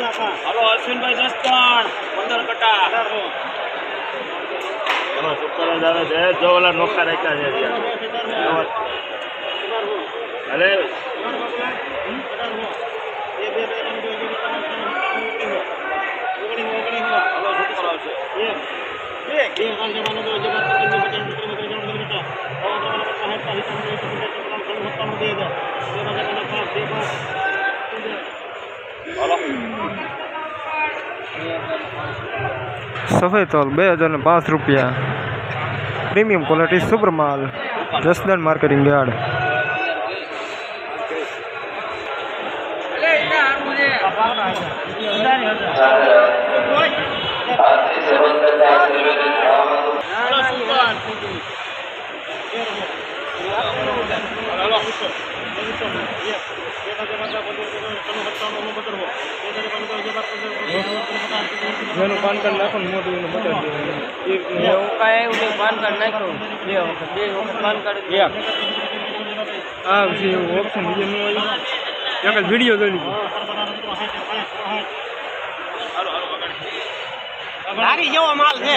Hello અશ્વિનભાઈ જસપણ પંદર કટા ચલો શુક્ર આવે છે જો ઓલા નોખા રાખ્યા છે અરે Hola. सफेद तौल बजार पांच रुपया प्रीमियम क्वालिटी सुपर माल जसदन मार्केटिंग यार्ड જેનું પાન કાર્ડ નાખો ને મોટું એનું કાંઈ એવું પાન કાર્ડ નાખ્યું બે વખત બે વખત પાન કાર્ડ એક આ વિશે એવું ઓપ્શન બીજે ન આવ્યું એક જ વિડીયો જોઈ લીધો જેવો માલ છે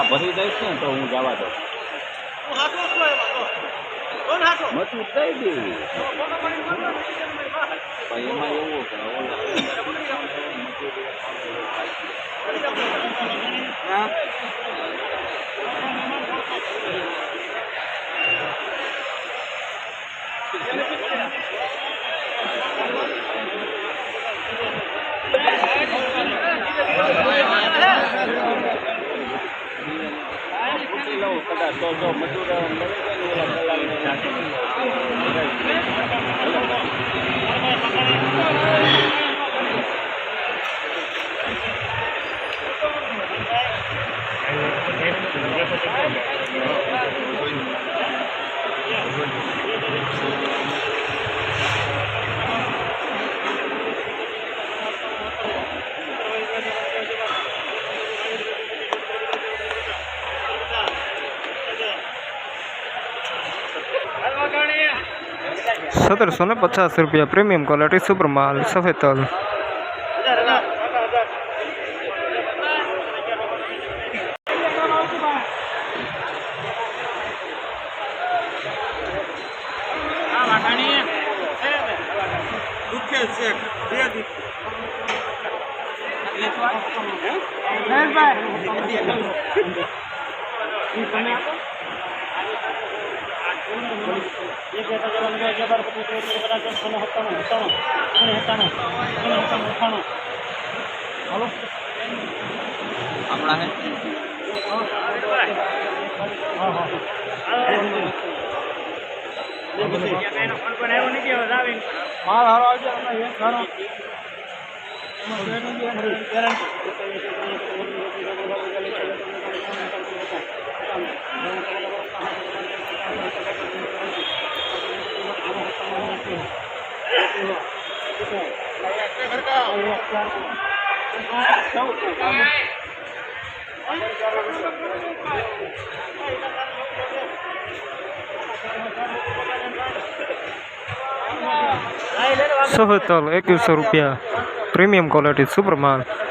આ ભરી દઈશ ને તો હું જવા દઉં મજબૂત દઈ દઈશ બધા સો સો મજૂર દલાલ सत्रह सौ पचास रुपया प्रीमियम क्वालिटी सुपर माल सफेद तल ये तो आ रहा है ये तो आ रहा है ये तो आ रहा है ये तो आ रहा है એક બે હજાર અગિયાર હજાર બાર પચીસ તેર તેર પચાસ સોળ સત્તાણું સત્તાણું હા હા આવજો હમણાં એક હારો Sofitel 100 rupiah, premium quality supermarket.